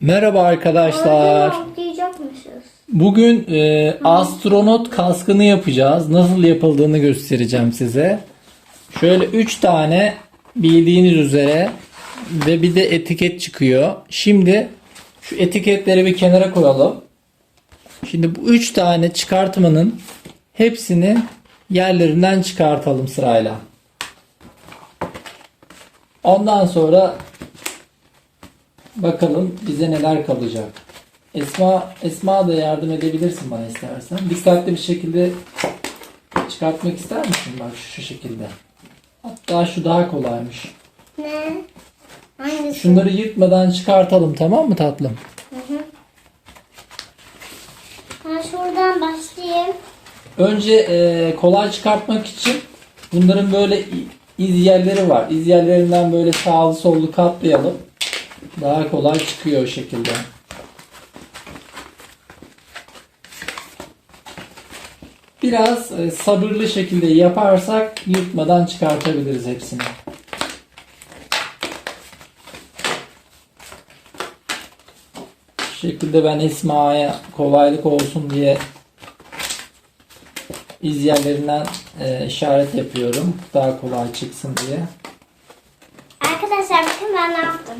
Merhaba arkadaşlar. Bugün e, astronot kaskını yapacağız. Nasıl yapıldığını göstereceğim size. Şöyle 3 tane bildiğiniz üzere ve bir de etiket çıkıyor. Şimdi şu etiketleri bir kenara koyalım. Şimdi bu 3 tane çıkartmanın hepsini yerlerinden çıkartalım sırayla. Ondan sonra Bakalım bize neler kalacak. Esma Esma da yardım edebilirsin bana istersen. Dikkatli bir şekilde çıkartmak ister misin? Bak şu şekilde. Hatta şu daha kolaymış. Ne? Hangisi? Şunları yırtmadan çıkartalım tamam mı tatlım? Ben şuradan başlayayım. Önce e, kolay çıkartmak için bunların böyle iz yerleri var. İz yerlerinden böyle sağlı sollu katlayalım. Daha kolay çıkıyor o şekilde. Biraz e, sabırlı şekilde yaparsak yırtmadan çıkartabiliriz hepsini. Bu şekilde ben Esma'ya kolaylık olsun diye iz e, işaret yapıyorum. Daha kolay çıksın diye. Arkadaşlar bakın ben ne yaptım.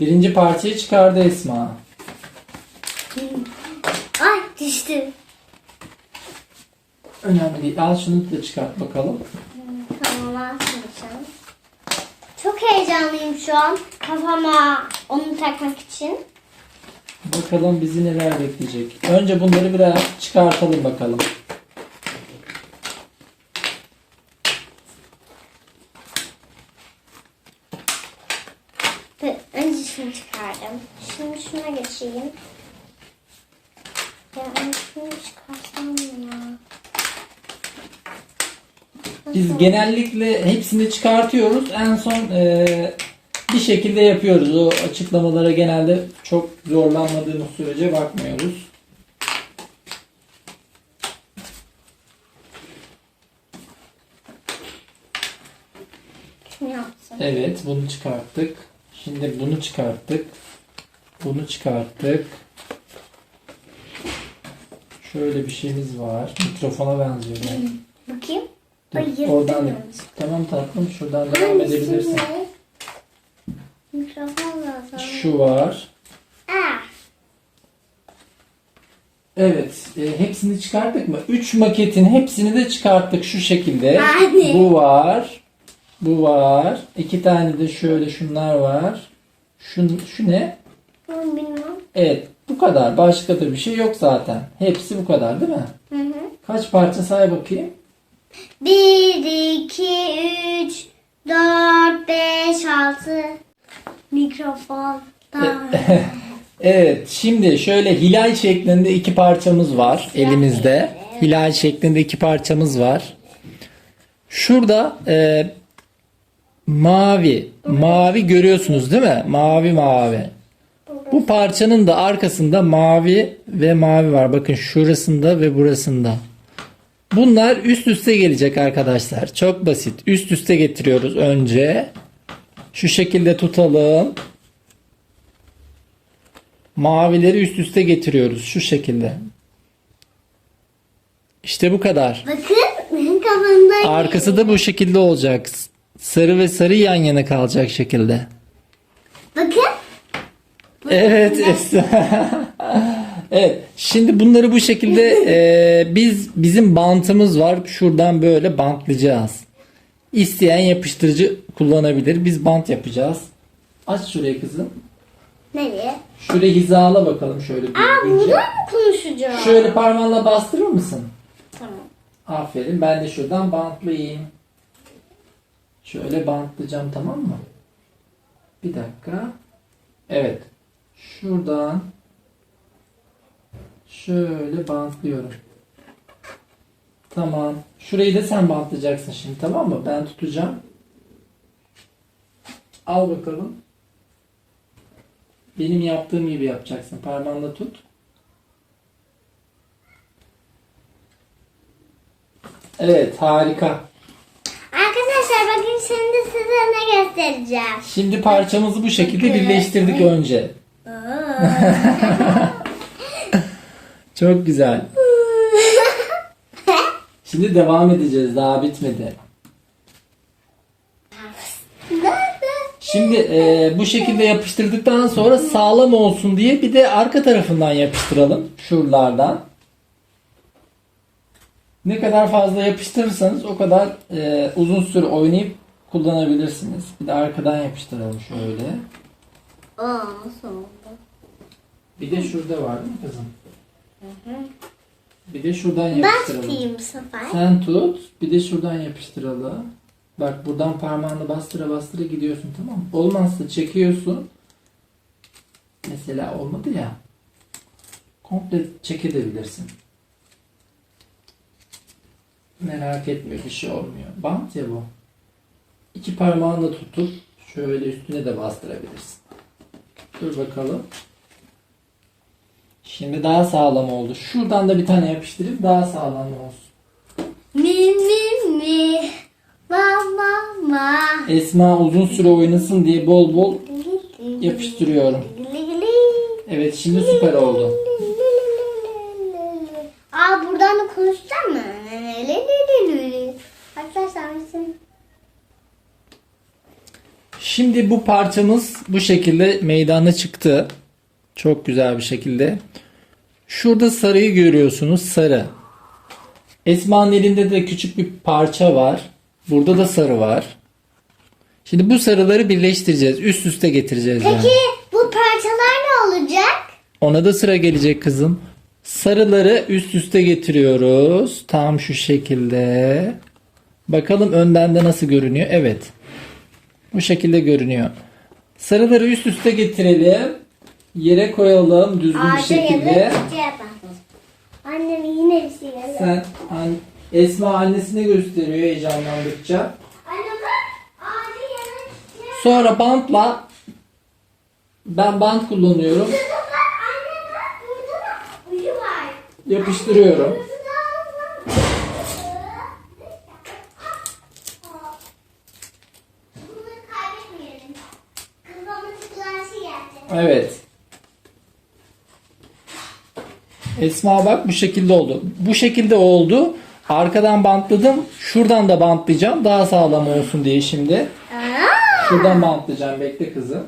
Birinci parçayı çıkardı Esma. Ay düştü. Önemli değil. Al şunu da çıkart bakalım. Tamam açmayacağım. Çok heyecanlıyım şu an. Kafama onu takmak için. Bakalım bizi neler bekleyecek. Önce bunları biraz çıkartalım bakalım. Ve önce şunu çıkardım. Şimdi şuna geçeyim. Ya ben şunu çıkarsam mı ya? Biz genellikle hepsini çıkartıyoruz. En son e, bir şekilde yapıyoruz. O açıklamalara genelde çok zorlanmadığımız sürece bakmıyoruz. Şunu yapsın. Evet bunu çıkarttık. Şimdi bunu çıkarttık. Bunu çıkarttık. Şöyle bir şeyimiz var. Mikrofona benziyor. yani. Bakayım. Dur, Ay, oradan ben. Tamam tatlım şuradan devam Hangisi edebilirsin. Mikrofon lazım. Şu var. Ah, Evet, e, hepsini çıkarttık mı? 3 maketin hepsini de çıkarttık şu şekilde. Hadi. Bu var. Bu var. İki tane de şöyle şunlar var. Şu, şu ne? bilmem. Evet, bu kadar. Başka da bir şey yok zaten. Hepsi bu kadar değil mi? Hı hı. Kaç parça say bakayım? 1, 2, 3, 4, 5, 6. Mikrofon. Tamam. Evet, şimdi şöyle hilal şeklinde iki parçamız var elimizde. Hilal şeklinde iki parçamız var. Şurada e, mavi, mavi görüyorsunuz değil mi? Mavi mavi. Bu parçanın da arkasında mavi ve mavi var. Bakın şurasında ve burasında. Bunlar üst üste gelecek arkadaşlar. Çok basit. Üst üste getiriyoruz önce. Şu şekilde tutalım. Mavileri üst üste getiriyoruz şu şekilde. İşte bu kadar. Bakın kafamda. Arkası da bu şekilde olacak. Sarı ve sarı yan yana kalacak şekilde. Evet Esra. evet. Şimdi bunları bu şekilde e, biz bizim bantımız var. Şuradan böyle bantlayacağız. İsteyen yapıştırıcı kullanabilir. Biz bant yapacağız. Aç şurayı kızım. Nereye? Şurayı hizala bakalım şöyle Aa düzgünce. buradan mı konuşacağım? Şöyle parmağınla bastırır mısın? Tamam. Aferin. Ben de şuradan bantlayayım. Şöyle bantlayacağım tamam mı? Bir dakika. Evet. Şuradan şöyle bantlıyorum. Tamam. Şurayı da sen bantlayacaksın şimdi tamam mı? Ben tutacağım. Al bakalım. Benim yaptığım gibi yapacaksın. Parmağınla tut. Evet harika. Arkadaşlar bakın şimdi size ne göstereceğim. Şimdi parçamızı bu şekilde birleştirdik önce. Çok güzel. Şimdi devam edeceğiz. Daha bitmedi. Şimdi e, bu şekilde yapıştırdıktan sonra sağlam olsun diye bir de arka tarafından yapıştıralım. Şuralardan. Ne kadar fazla yapıştırırsanız o kadar e, uzun süre oynayıp kullanabilirsiniz. Bir de arkadan yapıştıralım şöyle. Aa nasıl oldu? Bir de şurada var mi kızım? Bir de şuradan Ben yapıştıralım. tutayım bu sefer. Sen tut. Bir de şuradan yapıştıralım. Bak buradan parmağını bastıra bastıra gidiyorsun tamam mı? Olmazsa çekiyorsun. Mesela olmadı ya. Komple çekebilirsin. Merak etme bir şey olmuyor. Bant ya bu. İki parmağınla tutup şöyle üstüne de bastırabilirsin. Dur bakalım. Şimdi daha sağlam oldu. Şuradan da bir tane yapıştırıp daha sağlam olsun. Mi mi mi. Ma ma ma. Esma uzun süre oynasın diye bol bol yapıştırıyorum. Evet şimdi süper oldu. Aa buradan da konuşacağım mı? Arkadaşlar bizim Şimdi bu parçamız bu şekilde meydana çıktı. Çok güzel bir şekilde. Şurada sarıyı görüyorsunuz. Sarı. Esma'nın elinde de küçük bir parça var. Burada da sarı var. Şimdi bu sarıları birleştireceğiz. Üst üste getireceğiz yani. Peki bu parçalar ne olacak? Ona da sıra gelecek kızım. Sarıları üst üste getiriyoruz. Tam şu şekilde. Bakalım önden de nasıl görünüyor. Evet. Bu şekilde görünüyor. Sarıları üst üste getirelim. Yere koyalım düzgün bir Ağaca şekilde. yanıp Annem yine bir şey geliyor. Sen an- Esma annesine gösteriyor heyecanlandıkça. Anne bak ağaca yanıp Sonra bantla ben bant kullanıyorum. Anne bak burada da var. Yapıştırıyorum. Bunu kaybetmeyelim. Kızımın tıklanışı geldi. Evet. Esma bak bu şekilde oldu. Bu şekilde oldu. Arkadan bantladım. Şuradan da bantlayacağım. Daha sağlam olsun diye şimdi. Şuradan bantlayacağım. Bekle kızım.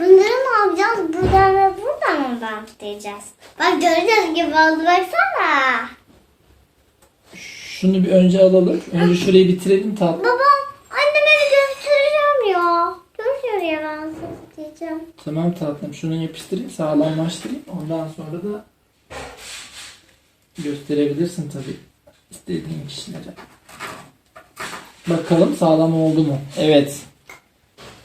Bunları ne yapacağız? Buradan ve buradan mı bantlayacağız? Bak göreceğiz gibi oldu baksana. Şunu bir önce alalım. Önce şurayı bitirelim tatlım. Babam anneme bir göstereceğim ya. Görüyor ya ben size diyeceğim. Tamam tatlım. Şunu yapıştırayım. Sağlamlaştırayım. Ondan sonra da gösterebilirsin tabii. istediğin kişilere. Bakalım sağlam oldu mu? Evet.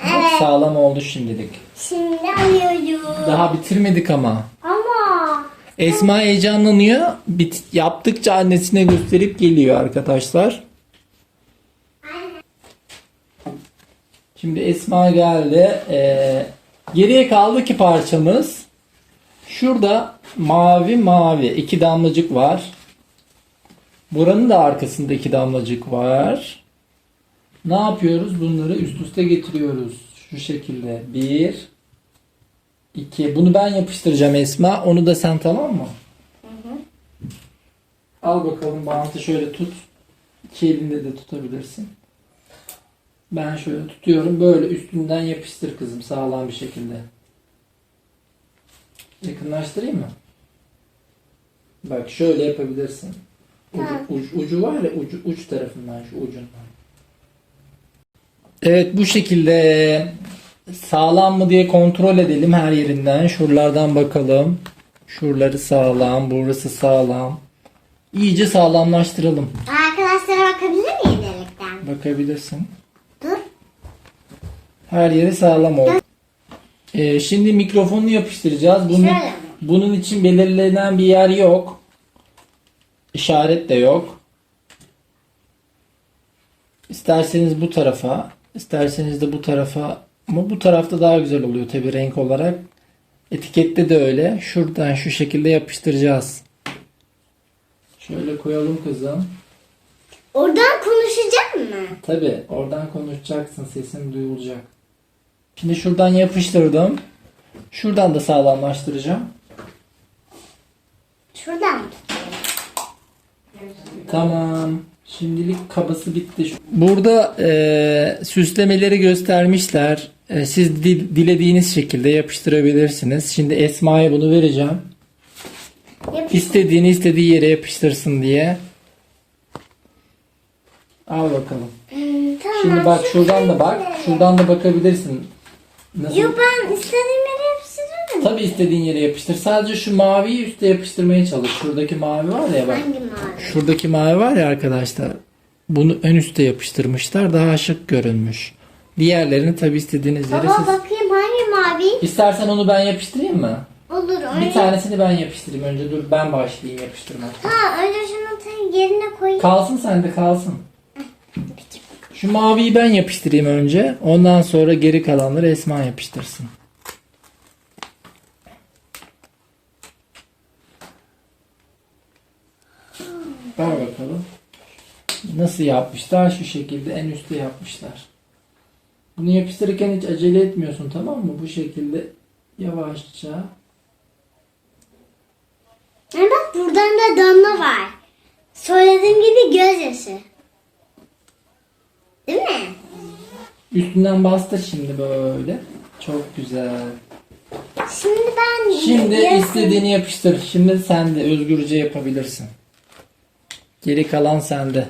Evet. Sağlam oldu şimdilik. Şimdi alıyorum. Daha bitirmedik ama. Ama Esma heyecanlanıyor. Bit yaptıkça annesine gösterip geliyor arkadaşlar. Şimdi Esma geldi. Ee, geriye kaldı ki parçamız. Şurada mavi mavi iki damlacık var. Buranın da arkasında iki damlacık var. Ne yapıyoruz? Bunları üst üste getiriyoruz. Şu şekilde. Bir, iki. Bunu ben yapıştıracağım Esma. Onu da sen tamam mı? Al bakalım bantı şöyle tut. İki elinde de tutabilirsin. Ben şöyle tutuyorum. Böyle üstünden yapıştır kızım sağlam bir şekilde. Yakınlaştırayım mı? Bak şöyle yapabilirsin. Ucu, ucu, ucu var ya ucu, uç tarafından şu ucundan. Evet bu şekilde sağlam mı diye kontrol edelim her yerinden. Şuralardan bakalım. Şuraları sağlam, burası sağlam. İyice sağlamlaştıralım. arkadaşlara bakabilir miyim delikten? Bakabilirsin. Her yeri sağlam oldu. Ee, şimdi mikrofonunu yapıştıracağız. Bunun, Şöyle bunun için belirlenen bir yer yok. İşaret de yok. İsterseniz bu tarafa, isterseniz de bu tarafa ama bu tarafta daha güzel oluyor tabi renk olarak. Etikette de öyle. Şuradan şu şekilde yapıştıracağız. Şöyle koyalım kızım. Oradan konuşacak mı? Tabi oradan konuşacaksın sesin duyulacak. Şimdi şuradan yapıştırdım. Şuradan da sağlamlaştıracağım. Şuradan mı? Tamam. Şimdilik kabası bitti. Burada e, süslemeleri göstermişler. E, siz di- dilediğiniz şekilde yapıştırabilirsiniz. Şimdi Esma'ya bunu vereceğim. Yapış- İstediğini istediği yere yapıştırsın diye. Al bakalım. Hmm, tamam. Şimdi bak şuradan da bak. Şuradan da bakabilirsin. Nasıl? Yok ben istediğim yere yapıştırırım. Tabii istediğin yere yapıştır. Sadece şu maviyi üste yapıştırmaya çalış. Şuradaki mavi var ya bak. Hangi mavi? Şuradaki mavi var ya arkadaşlar. Bunu ön üste yapıştırmışlar. Daha şık görünmüş. Diğerlerini tabii istediğiniz yere Baba siz... bakayım hangi mavi? İstersen onu ben yapıştırayım mı? Olur Bir öyle. tanesini ben yapıştırayım. Önce dur ben başlayayım yapıştırmak. Ha önce şunu yerine koyayım. Kalsın sende kalsın. Şu maviyi ben yapıştırayım önce. Ondan sonra geri kalanları Esma yapıştırsın. Ver bakalım. Nasıl yapmışlar? Şu şekilde en üstte yapmışlar. Bunu yapıştırırken hiç acele etmiyorsun tamam mı? Bu şekilde yavaşça. Ha, bak buradan da damla var. Söylediğim gibi gözyaşı. Değil mi? Üstünden bastır şimdi böyle. Çok güzel. Şimdi ben Şimdi yarısını- istediğini yapıştır. Şimdi sen de özgürce yapabilirsin. Geri kalan sende.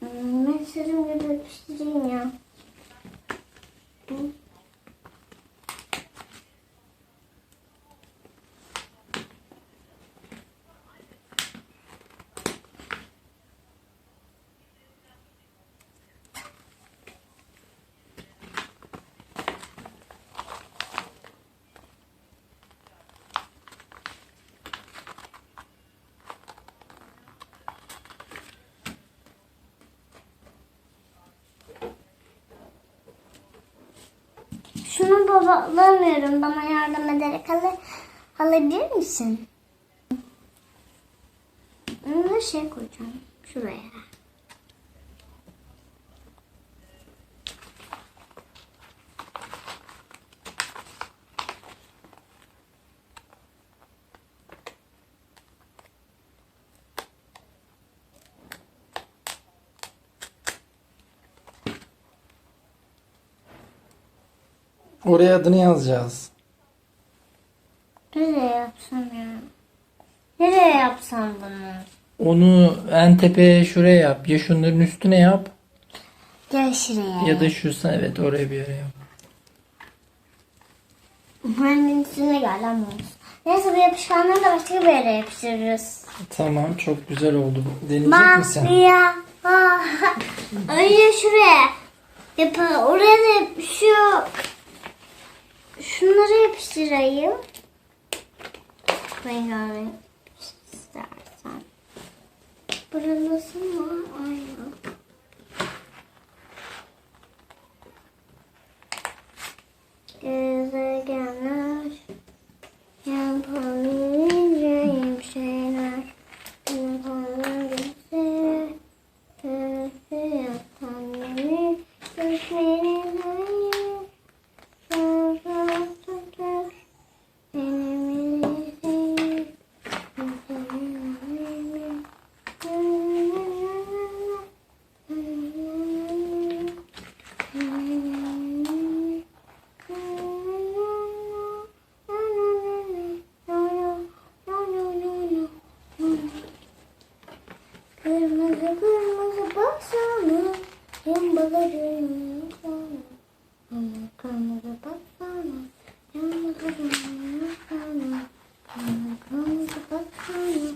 Hmm, Ben istediğim gibi yapıştırayım ya. Hı. Şunu baba alamıyorum. Bana yardım ederek al alabilir misin? Bunu da şey koyacağım. Şuraya. Oraya adını yazacağız. Nereye yapsam ya? Nereye yapsam bunu? Onu en tepeye şuraya yap. Ya şunların üstüne yap. Gel şuraya. Ya da şu evet oraya bir yere yap. Hangisine gel ama. Neyse bu yapışkanları da başka bir yere yapıştırırız. Tamam çok güzel oldu. Deneyecek misin? Maria. Ah. Önce şuraya. Yapalım. Oraya da yapışıyor. Şunları yapıştırayım. Rengarenk istersen. Burası mı? Aynen. Gezegenler yapabileceğim şeyler Kırmızı baksana Yambaların sana Kırmızı baksana Yambaların sana Kırmızı baksana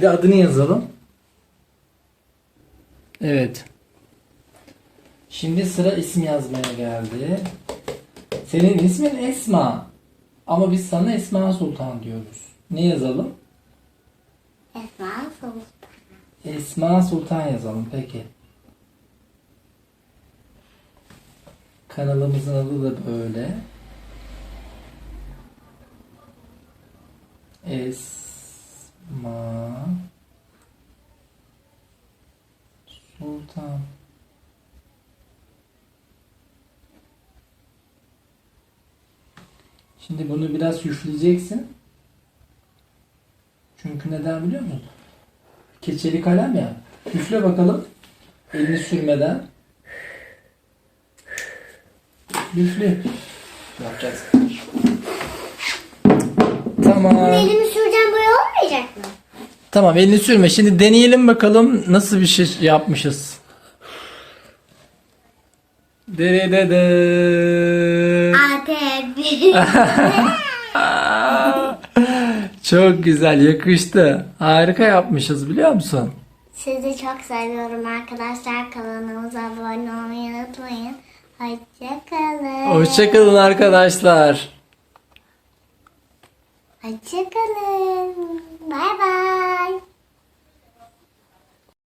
Bir de adını yazalım. Evet. Şimdi sıra isim yazmaya geldi. Senin ismin Esma. Ama biz sana Esma Sultan diyoruz. Ne yazalım? Esma Sultan. Esma Sultan yazalım peki. Kanalımızın adı da böyle. Esma Sultan. Şimdi bunu biraz üfleyeceksin. Çünkü neden biliyor musun? Keçeli kalem ya. Üfle bakalım. Elini sürmeden. Üfle. Yapacaksın. Tamam. Elimi Tamam elini sürme. Şimdi deneyelim bakalım nasıl bir şey yapmışız. Dere de de. Çok güzel yakıştı. Harika yapmışız biliyor musun? Sizi çok seviyorum arkadaşlar. Kanalımıza abone olmayı unutmayın. Hoşçakalın. Hoşçakalın arkadaşlar. Hoşçakalın. 拜拜。